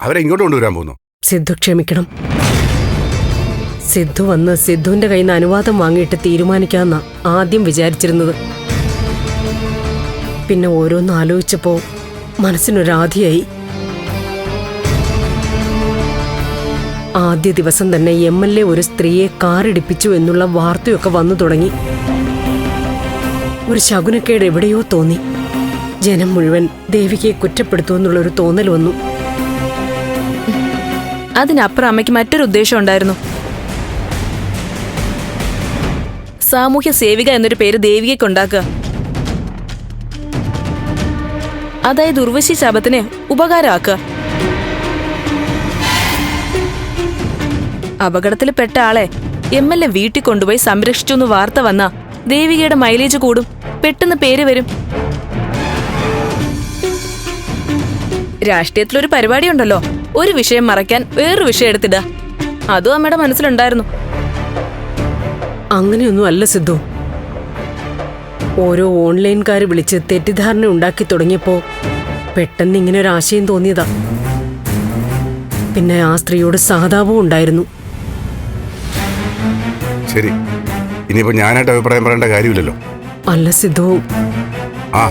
അവരെ ഇങ്ങോട്ട് കൊണ്ടുവരാൻ പോകുന്നു. സിദ്ധു ക്ഷമിക്കണം. സിദ്ധു വന്ന് സിദ്ധുവിന്റെ കയ്യിൽ നിന്ന് അനുവാദം വാങ്ങിയിട്ട് തീരുമാനിക്കാമെന്ന ആദ്യം വിചാരിച്ചിരുന്നത്. പിന്നെ ഓരോന്ന് ആലോചിച്ചപ്പോ മനസ്സിനൊരാധിയായി. ആദ്യ ദിവസം തന്നെ എം എൽ എ ഒരു സ്ത്രീയെ കാറിടിപ്പിച്ചു എന്നുള്ള വാർത്തയൊക്കെ വന്നു തുടങ്ങി. ഒരു ശകുനക്കേട് എവിടെയോ തോന്നി. ജനം മുഴുവൻ ദേവികയെ കുറ്റപ്പെടുത്തുമെന്നുള്ളൊരു തോന്നൽ വന്നു. അതിനപ്പുറം അമ്മയ്ക്ക് മറ്റൊരു ഉദ്ദേശം ഉണ്ടായിരുന്നു. സാമൂഹ്യ സേവിക എന്നൊരു പേര് ദേവികയ്ക്ക് ഉണ്ടാക്കുക. അതായത് ഉർവശി ശാപത്തിനെ ഉപകാരമാക്കുക. അപകടത്തിൽ പെട്ട ആളെ എം എൽ എ വീട്ടിൽ കൊണ്ടുപോയി സംരക്ഷിച്ചു എന്ന് വാർത്ത വന്ന ദേവികയുടെ മൈലേജ് കൂടും. പെട്ടെന്ന് പേര് വരും. രാഷ്ട്രീയത്തിലൊരു പരിപാടി ഉണ്ടല്ലോ ഒരു വിഷയം മറയ്ക്കാൻ വേറൊരു വിഷയം എടുത്തിടുക അതും അമ്മയുടെ മനസ്സിലുണ്ടായിരുന്നു. അങ്ങനെയൊന്നും അല്ല സിദ്ധു. ഓരോ ഓൺലൈൻകാർ വിളിച്ച് തെറ്റിദ്ധാരണ ഉണ്ടാക്കി തുടങ്ങിയപ്പോ പെട്ടെന്ന് ഇങ്ങനെ ഒരു ആശയം തോന്നിയതാ. പിന്നെ ആ സ്ത്രീയോട് സഹതാപവും ഉണ്ടായിരുന്നു. ശരി. ഇനിയിപ്പോ ഞാനായിട്ട് അഭിപ്രായം പറയേണ്ട കാര്യമില്ലല്ലോ. അല്ല സിദ്ധു. ആ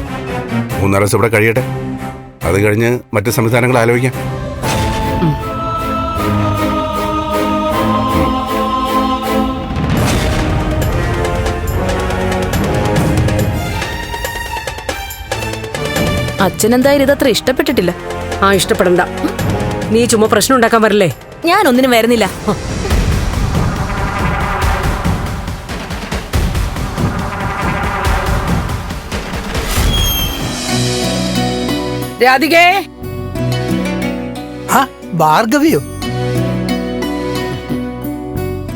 മൂന്നാൽ ദിവസം ഇവിടെ കഴിയട്ടെ. അത് കഴിഞ്ഞ് മറ്റു സംവിധാനങ്ങൾ ആലോചിക്കാം. അച്ഛനെന്തായാലും ഇതത്ര ഇഷ്ടപ്പെട്ടിട്ടില്ല. ആ ഇഷ്ടപ്പെടണ്ട. നീ ചുമ്മാ പ്രശ്നം ഉണ്ടാക്കാൻ വരല്ലേ? ഞാൻ ഒന്നിനും വരുന്നില്ല രാധികേ? ആ ഭാർഗവിയോ?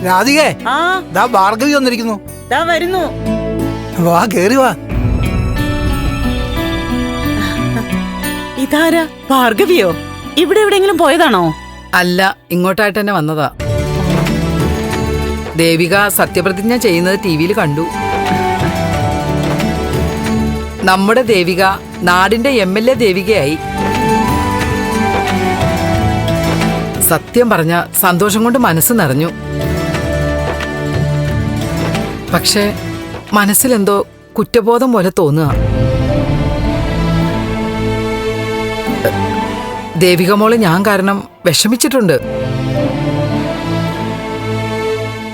രാധികേ ആ. ദാ ഭാർഗവി വന്നിരിക്കുന്നു. ദാ വരുന്നു. വാ കേറി വാ. ഇതാരാ? ഭാർഗവിയോ? ഇവിടെ എവിടെയെങ്കിലും പോയതാണോ? അല്ല ഇങ്ങോട്ടായിട്ട് തന്നെ വന്നതാ. ദേവിക സത്യപ്രതിജ്ഞ ചെയ്യുന്നത് ടി വിയിൽ കണ്ടു. നമ്മുടെ ദേവിക നാടിന്റെ എം എൽ എ ദേവികയായി. സത്യം പറഞ്ഞ സന്തോഷം കൊണ്ട് മനസ്സ് നിറഞ്ഞു. പക്ഷേ മനസ്സിലെന്തോ കുറ്റബോധം പോലെ തോന്നുക. ദേവിക മോൾ ഞാൻ കാരണം വിഷമിച്ചിട്ടുണ്ട്.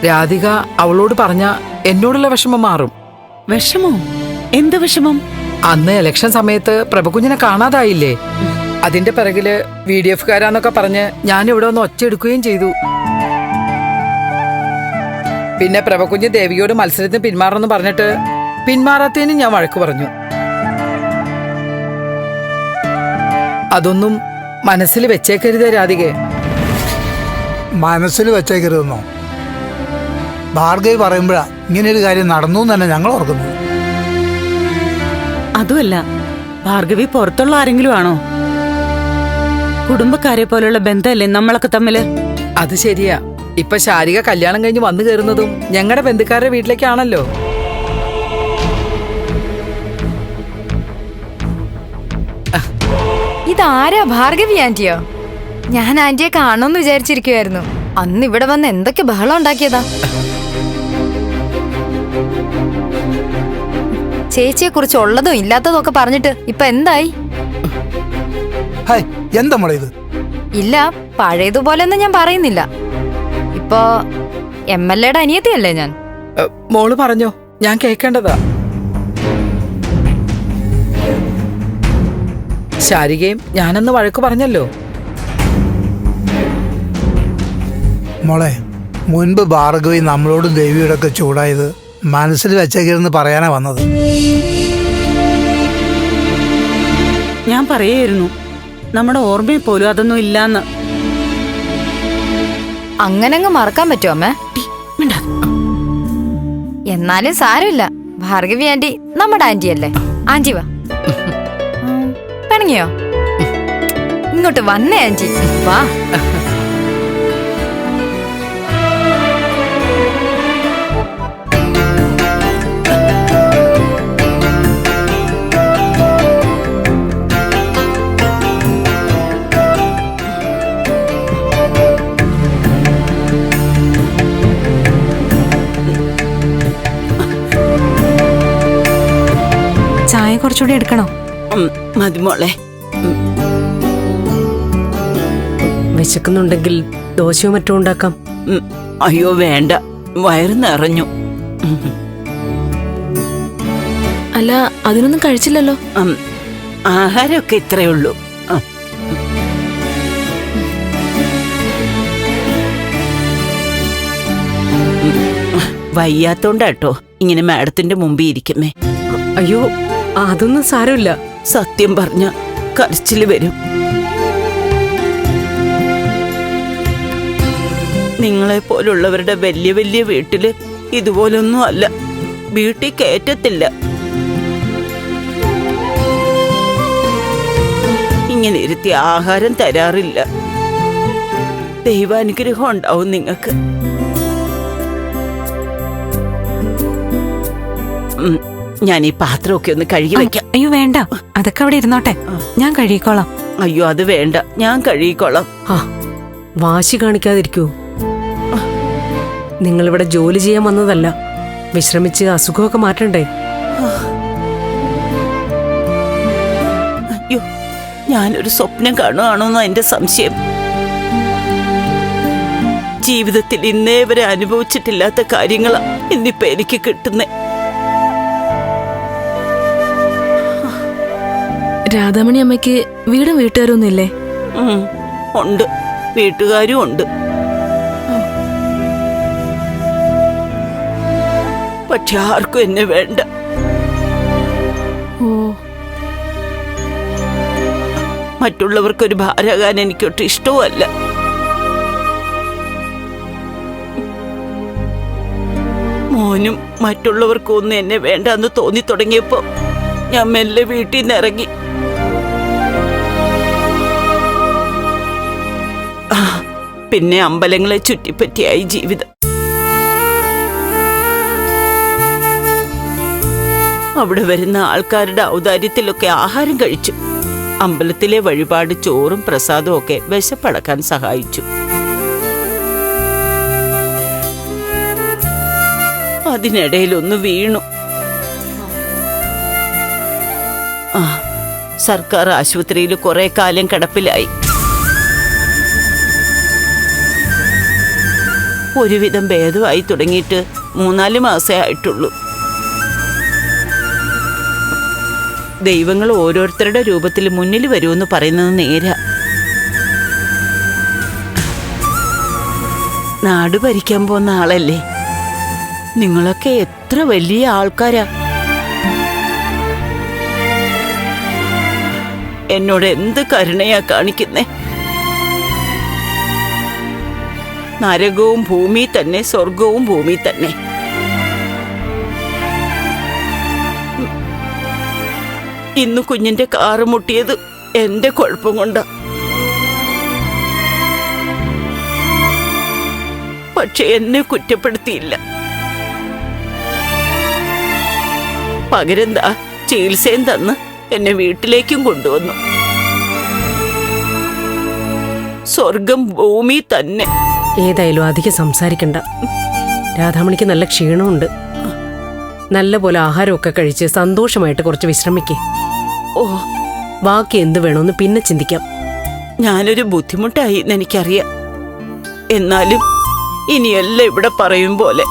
രാധിക അവളോട് പറഞ്ഞ എന്നോടുള്ള വിഷമം മാറും. വിഷമോ? എന്ത് വിഷമം? അന്ന് ഇലക്ഷൻ സമയത്ത് പ്രഭകുഞ്ഞിനെ കാണാതായില്ലേ? അതിന്റെ പിറകിൽ വി ഡി എഫുകാരാന്നൊക്കെ പറഞ്ഞ് ഞാൻ ഇവിടെ ഒന്ന് ഒച്ചയെടുക്കുകയും ചെയ്തു. പിന്നെ പ്രഭകുഞ്ഞ് ദേവിയോട് മത്സരത്തിന് പിന്മാറണമെന്ന് പറഞ്ഞിട്ട് പിന്മാറാത്തതിന് ഞാൻ വഴക്ക് പറഞ്ഞു. അതൊന്നും മനസ്സിൽ വെച്ചേക്കരുത് രാധികെ. മനസ്സിൽ വെച്ചേക്കരുതെന്നോ? ഭാർഗവി പറയുമ്പോഴാ ഇങ്ങനെയൊരു കാര്യം നടന്നു തന്നെ ഞങ്ങൾ ഓർക്കുന്നു അതുമല്ല ഭാർഗവി പുറത്തുള്ള ആരെങ്കിലും ആണോ? കുടുംബക്കാരെ പോലെയുള്ള ബന്ധമല്ലേ നമ്മളൊക്കെ തമ്മിൽ അത് ശരിയാ. ഇപ്പൊ ശാരിക കല്യാണം കഴിഞ്ഞ് വന്നു കയറുന്നതും ഞങ്ങളുടെ ബന്ധുക്കാരുടെ വീട്ടിലേക്കാണല്ലോ. ഇതാരാ ഭാർഗവി ആന്റിയോ? ഞാൻ ആന്റിയെ കാണുമെന്ന് വിചാരിച്ചിരിക്കുവായിരുന്നു. അന്ന് ഇവിടെ വന്ന് എന്തൊക്കെ ബഹളം ഉണ്ടാക്കിയതാ? ചേച്ചിയെ കുറിച്ച് ഉള്ളതും ഇല്ലാത്തതും ഒക്കെ പറഞ്ഞിട്ട് ഇപ്പൊ എന്തായി? ഹായ് എന്താ മോളെ ഇത്? ഇല്ല പഴയതുപോലെയൊന്നും ഞാൻ പറയുന്നില്ല. ഇപ്പോ എം എൽ എയുടെ അനിയത്തിയല്ലേ ഞാൻ? മോൾ പറഞ്ഞോ ഞാൻ കേൾക്കേണ്ടതാ ശാരികയും ഞാനന്ന് വഴക്ക് പറഞ്ഞല്ലോ. മോളെ മുൻപ് ഭാർഗവി നമ്മളോടും ദേവിയോടൊക്കെ ചൂടായത് മനസ്സിൽ വെച്ചേക്കരുന്ന് പറയാനാ വന്നത്. ഞാൻ പറയായിരുന്നു നമ്മുടെ ഓർമ്മയിൽ പോലും അതൊന്നും ഇല്ലാന്ന്. അങ്ങനെ അങ്ങ് മറക്കാൻ പറ്റുമോ അമ്മേ? എന്നാലും സാരമില്ല. ഭാർഗവി ആന്റി നമ്മുടെ ആന്റി അല്ലേ ആന്റി വാ. പുറത്തിറങ്ങിയോ ഇങ്ങോട്ട് വന്നേ ആന്റി വാ. ചായ കുറച്ചുകൂടി എടുക്കണോ? മതി മോളെ. വിശക്കുന്നുണ്ടെങ്കിൽ ദോശയോ മറ്റോ ഉണ്ടാക്കാം. അയ്യോ വേണ്ട. വയറ് നിറഞ്ഞു. അല്ല അതിനൊന്നും കഴിച്ചില്ലല്ലോ. ആഹാരമൊക്കെ ഇത്രയേ ഉള്ളൂ. വയ്യാത്തോണ്ടാട്ടോ ഇങ്ങനെ മാഡത്തിന്റെ മുമ്പിൽ ഇരിക്കുമേ അയ്യോ അതൊന്നും സാരമില്ല. സത്യം പറഞ്ഞ കരച്ചിൽ വരും. നിങ്ങളെ പോലുള്ളവരുടെ വലിയ വലിയ വീട്ടിൽ ഇതുപോലൊന്നും അല്ല. വീട്ടിൽ കയറ്റത്തില്ല. ഇങ്ങനെ ഇരുത്തി ആഹാരം തരാറില്ല. ദൈവാനുഗ്രഹം ഉണ്ടാവും നിങ്ങൾക്ക്. ഞാൻ ഈ പാത്രമൊക്കെ ഒന്ന് കഴുകി വെക്കാം. അയ്യോ വേണ്ട. അതൊക്കെ അവിടെ ഇരുന്നോട്ടെ. ഞാൻ കഴുകിക്കോളാം. അയ്യോ അത് വേണ്ട. ഞാൻ കഴുകിക്കോളാം. ആ വാശി കാണിക്കാതിരിക്കൂ. നിങ്ങളിവിടെ ജോലി ചെയ്യാൻ വന്നതല്ല. വിശ്രമിച്ച് അസുഖമൊക്കെ മാറ്റണ്ടേ? അയ്യോ ഞാനൊരു സ്വപ്നം കാണുകയാണോന്നോ എന്റെ സംശയം. ജീവിതത്തിൽ ഇന്നേ വരെ അനുഭവിച്ചിട്ടില്ലാത്ത കാര്യങ്ങളാ ഇന്നിപ്പോ എനിക്ക് കിട്ടുന്നേ. രാധാമണി അമ്മയ്ക്ക് വീടും വീട്ടുകാരും ഇല്ലേ ഉണ്ട്. വീട്ടുകാരും ഉണ്ട്. പക്ഷെ ആർക്കും എന്നെ വേണ്ട. ഓ. മറ്റുള്ളവർക്കൊരു ഭാരകാൻ എനിക്കൊട്ടും ഇഷ്ടവുമല്ല. മോനും മറ്റുള്ളവർക്കൊന്നും എന്നെ വേണ്ടെന്ന് തോന്നി തുടങ്ങിയപ്പോ ഞാൻ മെല്ലെ വീട്ടിൽ നിന്ന് ഇറങ്ങി. പിന്നെ അമ്പലങ്ങളെ ചുറ്റിപ്പറ്റിയായി ജീവിതം. അവിടെ വരുന്ന ആൾക്കാരുടെ ഔദാര്യത്തിലൊക്കെ ആഹാരം കഴിച്ചു. അമ്പലത്തിലെ വഴിപാട് ചോറും പ്രസാദവും ഒക്കെ വിശപ്പടക്കാൻ സഹായിച്ചു. അതിനിടയിൽ ഒന്ന് വീണു. ആ സർക്കാർ ആശുപത്രിയിൽ കുറെ കാലം കിടപ്പിലായി. ഒരുവിധം ഭേദമായി തുടങ്ങിയിട്ട് മൂന്നാൽ മാസേ ആയിട്ടുള്ളൂ. ദൈവങ്ങൾ ഓരോരുത്തരുടെ രൂപത്തിൽ മുന്നിൽ വരുമെന്ന് പറയുന്നത് നേരാ. നാട് ഭരിക്കാൻ പോകുന്ന ആളല്ലേ? നിങ്ങളൊക്കെ എത്ര വലിയ ആൾക്കാരാ? എന്നോട് എന്ത് കരുണയാ കാണിക്കുന്നേ? നരകവും ഭൂമി തന്നെ സ്വർഗവും ഭൂമി തന്നെ. ഇന്ന് കുഞ്ഞിന്റെ കാറ് മുട്ടിയത് എന്റെ കുഴപ്പം കൊണ്ടാ. പക്ഷെ എന്നെ കുറ്റപ്പെടുത്തിയില്ല. പകരെന്താ ചികിത്സയും തന്ന് എന്നെ വീട്ടിലേക്കും കൊണ്ടുവന്നു. സ്വർഗം ഭൂമി തന്നെ. ഏതായാലും അധികം സംസാരിക്കണ്ട. രാധാമണിക്ക് നല്ല ക്ഷീണമുണ്ട്. നല്ല പോലെ ആഹാരമൊക്കെ കഴിച്ച് സന്തോഷമായിട്ട് കുറച്ച് വിശ്രമിക്കേ. ഓ. ബാക്കി എന്ത് വേണമെന്ന് പിന്നെ ചിന്തിക്കാം. ഞാനൊരു ബുദ്ധിമുട്ടായി എന്ന് എനിക്കറിയാം എന്നാലും ഇനിയല്ല ഇവിടെ പറയും പോലെ.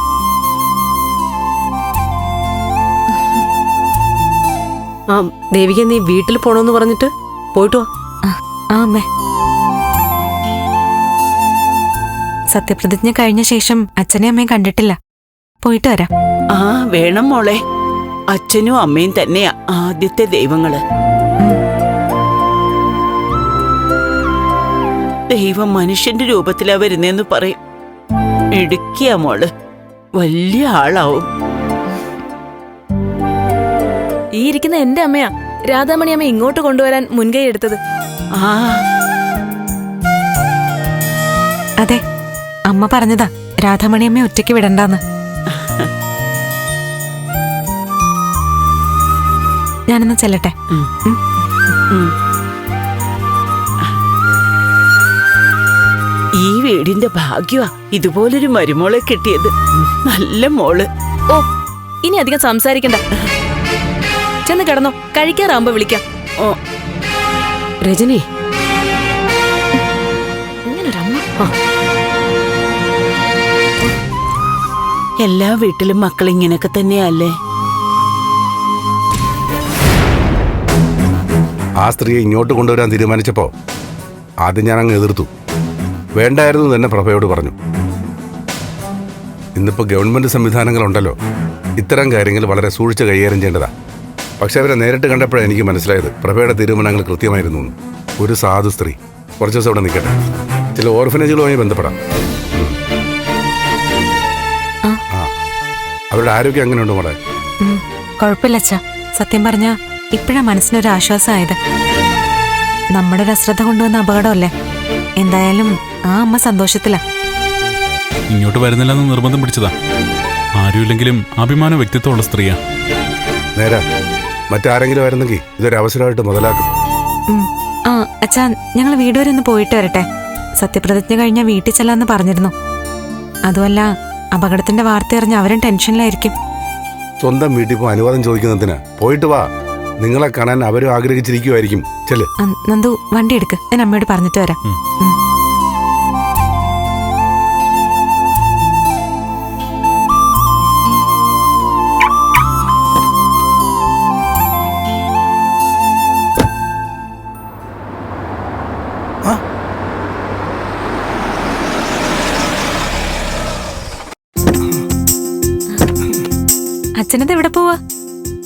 ആ ദേവിക നീ വീട്ടിൽ പോണോന്ന് പറഞ്ഞിട്ട് പോയിട്ട് വാ. ആ അമ്മേ. സത്യപ്രതിജ്ഞ കഴിഞ്ഞ ശേഷം അച്ഛനെ അമ്മയും കണ്ടിട്ടില്ല. പോയിട്ട് വരാം. ആ വേണം മോളെ. അച്ഛനും അമ്മയും തന്നെയാ ആദ്യത്തെ ദൈവങ്ങൾ. ദൈവം മനുഷ്യന്റെ രൂപത്തിലാ വരുന്നേന്ന് പറയും. എടുക്കിയ മോൾ. വലിയ ആളാവും. ഈ ഇരിക്കുന്ന എന്റെ അമ്മയാ രാധാമണി അമ്മ ഇങ്ങോട്ട് കൊണ്ടുവരാൻ മുൻകൈ എടുത്തത്. ആ. അതെ അമ്മ പറഞ്ഞതാ രാധാമണിയമ്മ ഒറ്റയ്ക്ക് വിടണ്ടാന്ന്. ഞാനൊന്ന് ചെല്ലട്ടെ. ഈ വീടിന്റെ ഭാഗ്യമാ ഇതുപോലൊരു മരുമോളെ കിട്ടിയത്. നല്ല മോൾ. ഓ ഇനി അധികം സംസാരിക്കണ്ട. ചെന്ന് കിടന്നോ കഴിക്കാറാകുമ്പോ വിളിക്കാം. ഓ. രജനി എല്ലാ വീട്ടിലും മക്കൾ ഇങ്ങനെയൊക്കെ തന്നെയല്ലേ? ആ സ്ത്രീയെ ഇങ്ങോട്ട് കൊണ്ടുവരാൻ തീരുമാനിച്ചപ്പോ ആദ്യം ഞാൻ അങ്ങ് എതിർത്തു. വേണ്ടായിരുന്നു തന്നെ പ്രഭയോട് പറഞ്ഞു. ഇന്നിപ്പോ ഗവൺമെന്റ് സംവിധാനങ്ങളുണ്ടല്ലോ. ഇത്തരം കാര്യങ്ങൾ വളരെ സൂക്ഷിച്ച് കൈകാര്യം ചെയ്യേണ്ടതാ. പക്ഷെ അവരെ നേരിട്ട് കണ്ടപ്പോഴാണ് എനിക്ക് മനസ്സിലായത് പ്രഭയുടെ തീരുമാനങ്ങൾ കൃത്യമായിരുന്നു ഒരു സാധു സ്ത്രീ. കുറച്ച് ദിവസം അവിടെ നിൽക്കട്ടെ. ചില ഓർഫനേജുകളുമായി ബന്ധപ്പെടാം. അവരുടെ ആരോഗ്യം എങ്ങനെയുണ്ട് മോളെ? കുഴപ്പമില്ല അച്ഛാ. സത്യം പറഞ്ഞ ഇപ്പോഴാ മനസ്സിനൊരു ആശ്വാസമായത്. നമ്മുടെ ഒരു അശ്രദ്ധ കൊണ്ടുവന്ന അപകടമല്ലേ? എന്തായാലും ആ അമ്മ സന്തോഷത്തിലാ. ഇങ്ങോട്ട് വരുന്നില്ലെന്ന് നിർബന്ധം പിടിച്ചതാ. ആരുമില്ലെങ്കിലും അഭിമാന വ്യക്തിത്വമുള്ള സ്ത്രീയാ. നേരാ. മറ്റാരെങ്കിലും ആയിരുന്നെങ്കിൽ ഇതൊരു അവസരമായിട്ട് മുതലാക്കും. ഉം. ആ അച്ഛാ ഞങ്ങൾ വീട് വരെ ഒന്ന് പോയിട്ട് വരട്ടെ. സത്യപ്രതിജ്ഞ കഴിഞ്ഞ വീട്ടിൽ ചെല്ലാന്ന് പറഞ്ഞിരുന്നു. അതുമല്ല അപകടത്തിന്റെ വാർത്ത അറിഞ്ഞ് അവരും ടെൻഷനിലായിരിക്കും. സ്വന്തം വീട്ടിൽ പോയി അനുവാദം ചോദിക്കുന്നതിന് പോയിട്ട് വാ. നിങ്ങളെ കാണാൻ അവരും ആഗ്രഹിച്ചിരിക്കുമായിരിക്കും ചെൽ നന്ദു വണ്ടി എടുക്ക്. ഞാൻ അമ്മയോട് പറഞ്ഞിട്ട് വരാം.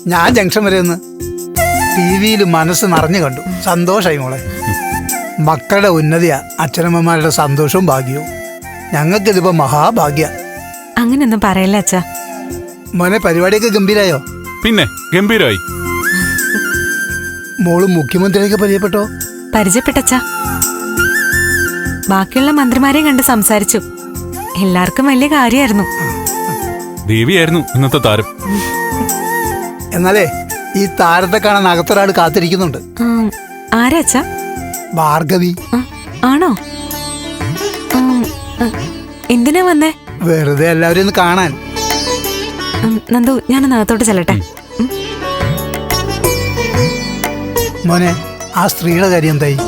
ഞാൻ ജംഗ്ഷൻ വരെ ഒന്ന് ടി വിയിൽ മനസ്സ് നിറഞ്ഞു കണ്ടു. സന്തോഷമായി മോളെ. മക്കളുടെ ഉന്നതിയാ അച്ഛനമ്മമാരുടെ സന്തോഷവും ഭാഗ്യവും. ഞങ്ങൾക്കിതിപ്പോ മഹാഭാഗ്യ. അങ്ങനെയൊന്നും പറയല്ല അച്ഛാ? മോനെ പരിപാടിയൊക്കെ ഗംഭീരായോ? പിന്നെ ഗംഭീരായി. മോൾ മുഖ്യമന്ത്രിയൊക്കെ പരിചയപ്പെട്ടോ? പരിചയപ്പെട്ടച്ചാ ബാക്കിയുള്ള മന്ത്രിമാരെയും കണ്ട് സംസാരിച്ചു. എല്ലാവർക്കും വലിയ കാര്യമായിരുന്നു. ദേവിയായിരുന്നു ഇന്നത്തെ താരം. എന്നാലേ ഈ താരത്തെ കാണാൻ അകത്തൊരാൾ കാത്തിരിക്കുന്നുണ്ട്. ഭാർഗവി. ആണോ? എന്തിനാ വന്നേ? വെറുതെ എല്ലാവരും ഒന്ന് കാണാൻ. നന്ദു ഞാനൊന്ന് അകത്തോട്ട് ചെല്ലട്ടെ. മോനെ ആ സ്ത്രീയുടെ കാര്യം എന്തായി?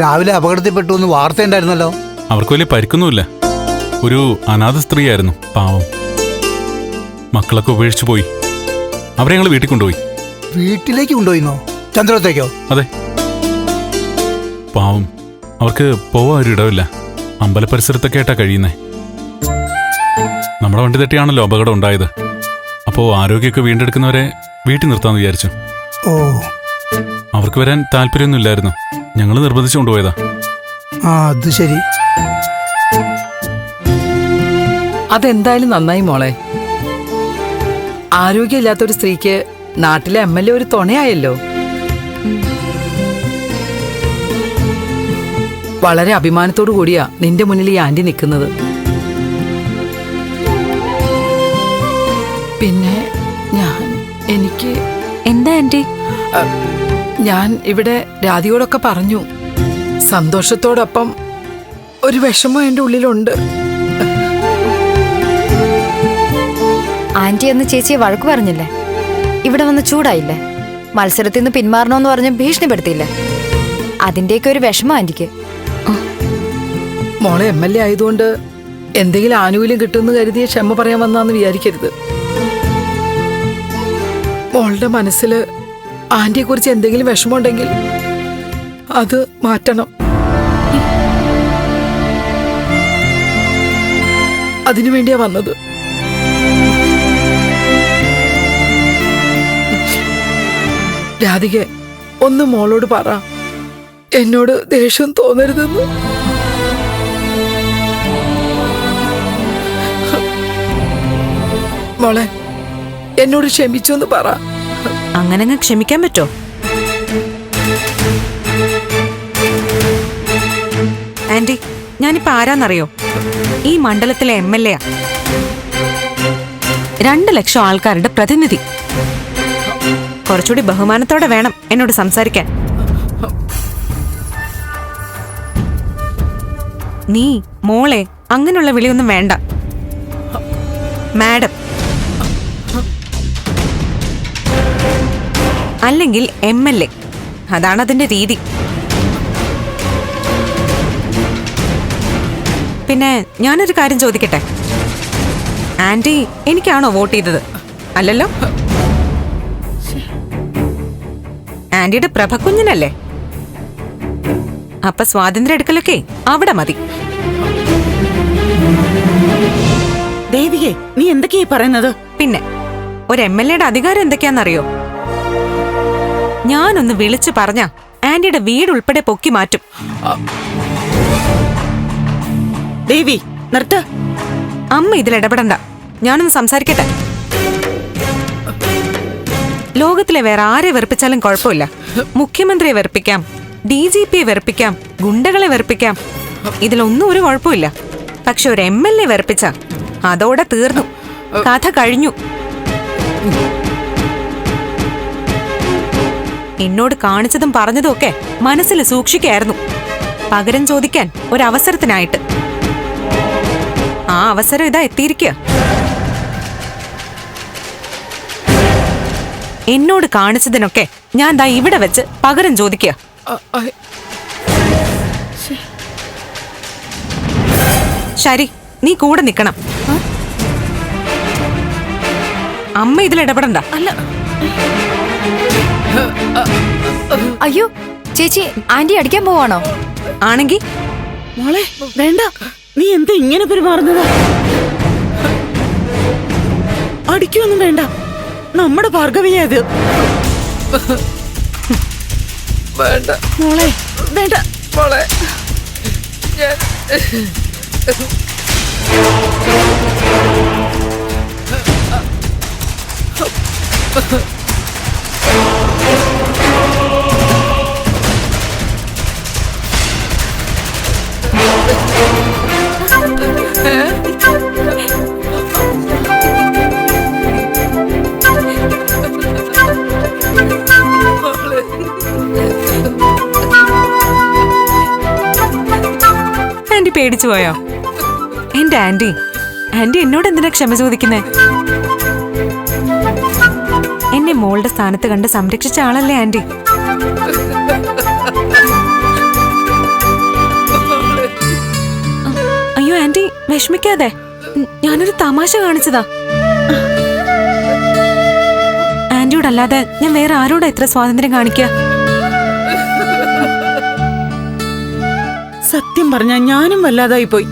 രാവിലെ അപകടത്തിൽപ്പെട്ടു എന്ന് വാർത്ത ഉണ്ടായിരുന്നല്ലോ. അവർക്ക് വലിയ പരിക്കൊന്നുമില്ല. ഒരു അനാഥ സ്ത്രീയായിരുന്നു പാവം. മക്കളൊക്കെ ഉപേക്ഷിച്ചു പോയി. അവരെ ഞങ്ങൾ വീട്ടിൽ കൊണ്ടുപോയി. വീട്ടിലേക്ക് കൊണ്ടുപോയിന്നോ? ചന്ദ്രത്തേക്കോ അതെ. പാവം. അവർക്ക് പോവാൻ ഒരു ഇടമില്ല അമ്പല പരിസരത്തൊക്കെ ആയിട്ടാ കഴിയുന്നേ. നമ്മുടെ വണ്ടി തട്ടിയാണല്ലോ അപകടം ഉണ്ടായത്. അപ്പോ ആരോഗ്യമൊക്കെ വീണ്ടെടുക്കുന്നവരെ വീട്ടിൽ നിർത്താന്ന് വിചാരിച്ചു. ഓ. അവർക്ക് വരാൻ താല്പര്യമൊന്നുമില്ലായിരുന്നു ഞങ്ങൾ നിർബന്ധിച്ചു കൊണ്ടുപോയതാ. ആ അത് ശരി. അതെന്തായാലും നന്നായി മോളെ. ആരോഗ്യമില്ലാത്ത ഒരു സ്ത്രീക്ക് നാട്ടിലെ എം എൽ എ ഒരു തുണയായല്ലോ. വളരെ അഭിമാനത്തോടു കൂടിയാ നിന്റെ മുന്നിൽ ഈ ആന്റി നിൽക്കുന്നത്. പിന്നെ ഞാൻ എനിക്ക് എന്താ ആന്റി? ഞാൻ ഇവിടെ രാധിയോടൊക്കെ പറഞ്ഞു. സന്തോഷത്തോടൊപ്പം ഒരു വിഷമം എന്റെ ഉള്ളിലുണ്ട്. ആന്റി അന്ന് ചേച്ചിയെ വഴക്ക് പറഞ്ഞില്ലേ? ഇവിടെ വന്ന് ചൂടായില്ലേ? മത്സരത്തിൽ നിന്ന് പിന്മാറണമെന്ന് പറഞ്ഞ് ഭീഷണിപ്പെടുത്തിയില്ലേ? അതിന്റെയൊക്കെ ഒരു വിഷമം ആന്റിക്ക്. മോളെ എം എൽ എ ആയതുകൊണ്ട് എന്തെങ്കിലും ആനുകൂല്യം കിട്ടുമെന്ന് കരുതിയ ക്ഷമ പറയാൻ വന്നാന്ന് വിചാരിക്കരുത്. മോളുടെ മനസ്സിൽ ആന്റിയെ കുറിച്ച് എന്തെങ്കിലും വിഷമമുണ്ടെങ്കിൽ അത് മാറ്റണം. അതിനു വേണ്ടിയാ വന്നത്. രാധിക ഒന്ന് മോളോട് പറ. എന്നോട് ദേഷ്യം തോന്നരുതെന്ന്. മോളെ എന്നോട് ക്ഷമിച്ചു എന്ന് പറ. അങ്ങനെ അങ്ങ് ക്ഷമിക്കാൻ പറ്റോ? ആന്റി ഞാനിപ്പോ ആരാന്നറിയോ? ഈ മണ്ഡലത്തിലെ എം എൽ എ രണ്ട് ലക്ഷം ആൾക്കാരുടെ പ്രതിനിധി. കുറച്ചുകൂടി ബഹുമാനത്തോടെ വേണം എന്നോട് സംസാരിക്കാൻ. നീ മോളെ അങ്ങനെയുള്ള വിളിയൊന്നും വേണ്ട. മാഡം. അല്ലെങ്കിൽ എം എൽ എ. അതാണ് അതിന്റെ രീതി. പിന്നെ ഞാനൊരു കാര്യം ചോദിക്കട്ടെ? ആന്റി എനിക്കാണോ വോട്ട് ചെയ്തത്? അല്ലല്ലോ? ആന്റിയുടെ പ്രഭകുഞ്ഞനല്ലേ? അപ്പൊ സ്വാതന്ത്ര്യം എടുക്കലൊക്കെ അവിടെ മതി. ദേവികെ നീ എന്തൊക്കെയാ പറയുന്നത്? പിന്നെ ഒരു എം എൽ എയുടെ അധികാരം എന്തൊക്കെയാണെന്നറിയോ? ഞാനൊന്ന് വിളിച്ചു പറഞ്ഞ ആന്റിയുടെ വീട് ഉൾപ്പെടെ പൊക്കി മാറ്റും. ദേവി നിർത്ത. അമ്മ ഇതിൽ ഇടപെടണ്ട. ഞാനൊന്ന് സംസാരിക്കട്ടെ. ലോകത്തിലെ വേറെ ആരെ വെറുപ്പിച്ചാലും കുഴപ്പമില്ല. മുഖ്യമന്ത്രിയെ വെറുപ്പിക്കാം ഡി ജി പിയെ വെറുപ്പിക്കാം ഗുണ്ടകളെ വെറുപ്പിക്കാം. ഇതിലൊന്നും ഒരു കുഴപ്പമില്ല. പക്ഷെ ഒരു എം എൽ എ വെറുപ്പിച്ച അതോടെ തീർന്നു. കഥ കഴിഞ്ഞു. എന്നോട് കാണിച്ചതും പറഞ്ഞതും ഒക്കെ മനസ്സിൽ സൂക്ഷിക്കായിരുന്നു. പകരം ചോദിക്കാൻ ഒരവസരത്തിനായിട്ട് ആ അവസരം ഇതാ എത്തിയിരിക്കുക. എന്നോട് കാണിച്ചതിനൊക്കെ ഞാൻ ദാ ഇവിടെ വെച്ച് പകരം ചോദിക്കുക ശരി. നീ കൂടെ നിക്കണം. അമ്മ ഇതിൽ ഇടപെടണ്ട. അല്ല. അയ്യോ ചേച്ചി ആന്റി അടിക്കാൻ പോവാണോ? ആണെങ്കി? മോളെ വേണ്ട. നീ എന്താ ഇങ്ങനെ പെരുമാറുന്നത്? അടിക്കൊന്നും വേണ്ട. നമ്മുടെ ഭാർഗവിയെ അത് വേണ്ട. മോളെ വേണ്ട. മോളെ. ഞാൻ ആന്റി പേടിച്ചു പോയോ? എന്റെ ആന്റി ആന്റി എന്നോട് എന്തിനാ ക്ഷമ ചോദിക്കുന്നേ? എന്നെ മോളുടെ സ്ഥാനത്ത് കണ്ട് സംരക്ഷിച്ച ആളല്ലേ ആന്റി? അയ്യോ ആന്റി വിഷമിക്കാതെ. ഞാനൊരു തമാശ കാണിച്ചതാ. ആന്റിയോടല്ലാതെ ഞാൻ വേറെ ആരോടാ ഇത്ര സ്വാതന്ത്ര്യം കാണിക്കുക സത്യം പറഞ്ഞ ഞാനും വല്ലാതായി പോയി.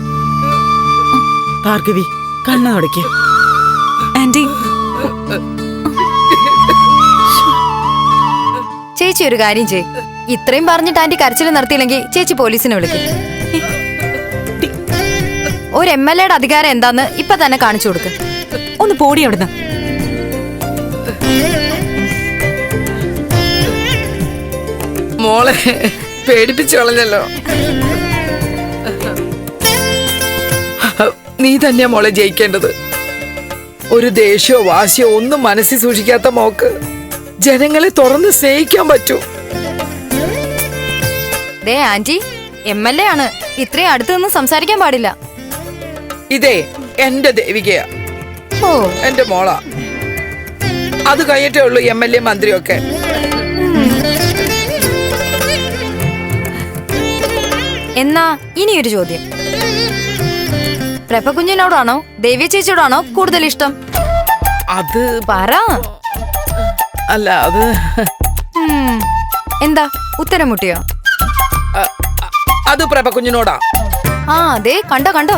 ഭാർഗവി കണ്ണു തുടയ്ക്ക്. ആന്റി. ചേച്ചി ഒരു കാര്യം ചെയ് ഇത്രയും പറഞ്ഞിട്ട് ആന്റി കരച്ചിൽ നിർത്തിയില്ലെങ്കിൽ ചേച്ചി പോലീസിനെ വിളിക്കും. ഒരു എം എൽ എയുടെ അധികാരം എന്താന്ന് ഇപ്പൊ തന്നെ കാണിച്ചു കൊടുക്ക്. ഒന്ന് പോടി അവിടുന്ന്. മോളെ പേടിപ്പിച്ചു കളഞ്ഞല്ലോ. നീ തന്നെയാ മോളെ ജയിക്കേണ്ടത്. ഒരു ദേഷ്യമോ വാശിയോ ഒന്നും മനസ്സിൽ സൂക്ഷിക്കാത്ത മോക്ക് ജനങ്ങളെ തുറന്ന് സ്നേഹിക്കാൻ പറ്റൂ. ദേ ആന്റി എം എൽ എ ആണ്. ഇത്രയും അടുത്ത് നിന്ന് സംസാരിക്കാൻ പാടില്ല. ഇതേ എന്റെ ദേവികയാ. ഓ. എന്റെ മോളാ. അത് കഴിഞ്ഞിട്ടേ ഉള്ളൂ എം എൽ എ മന്ത്രിയൊക്കെ. എന്നാ ഇനിയൊരു ചോദ്യം. പ്രഭ കുഞ്ഞിനോടാണോ ദേവ്യ ചേച്ചിയോടാണോ കൂടുതൽ ഇഷ്ടം? അത് പറ. അല്ല അത് എന്താ ഉത്തരം മുട്ടിയോ? അത് പ്രഭ കുഞ്ഞിനോടാ ആ അതെ കണ്ടോ കണ്ടോ?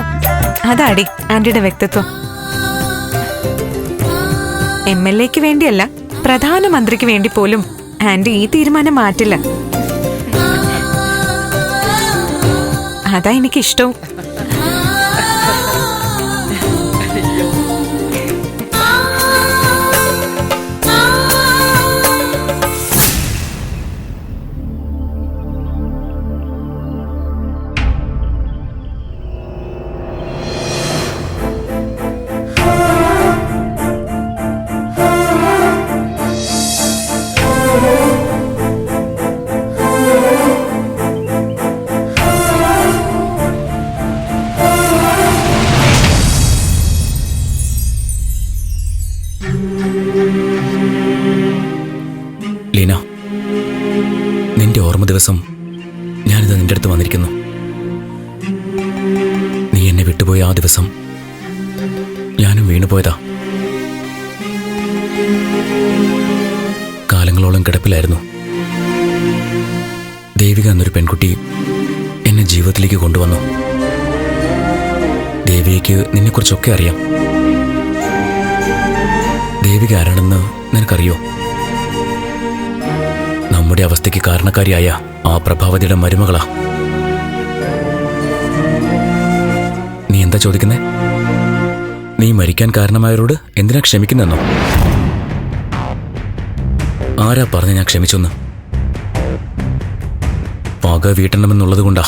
അതാടി ആന്റിയുടെ വ്യക്തിത്വം. എം എൽ എക്ക് വേണ്ടിയല്ല പ്രധാനമന്ത്രിക്ക് വേണ്ടി പോലും ആന്റി ഈ തീരുമാനം മാറ്റില്ല. അതാ എനിക്ക് ലീന നിന്റെ ഓർമ്മ ദിവസം ഞാനിത് നിന്റെ അടുത്ത് വന്നിരിക്കുന്നു. നീ എന്നെ വിട്ടുപോയ ആ ദിവസം ഞാനും വീണുപോയതാ. കാലങ്ങളോളം കിടപ്പിലായിരുന്നു. ദേവിക എന്നൊരു പെൺകുട്ടി എന്നെ ജീവിതത്തിലേക്ക് കൊണ്ടുവന്നു. ദേവികയ്ക്ക് നിന്നെക്കുറിച്ചൊക്കെ അറിയാം. ദേവിക ആരാണെന്ന് നിനക്കറിയോ? നമ്മുടെ അവസ്ഥയ്ക്ക് കാരണക്കാരിയായ ആ പ്രഭാവതിയുടെ മരുമകളാ. നീ എന്താ ചോദിക്കുന്നേ? നീ മരിക്കാൻ കാരണമായവരോട് എന്തിനാ ക്ഷമിക്കുന്നെന്നോ ആരാ പറഞ്ഞ ഞാൻ ക്ഷമിച്ചൊന്ന്? പക വീട്ടണമെന്നുള്ളത് കൊണ്ടാ.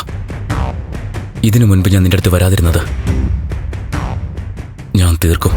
ഇതിനു മുൻപ് ഞാൻ നിന്റെ അടുത്ത് വരാതിരുന്നത്. ഞാൻ തീർക്കും.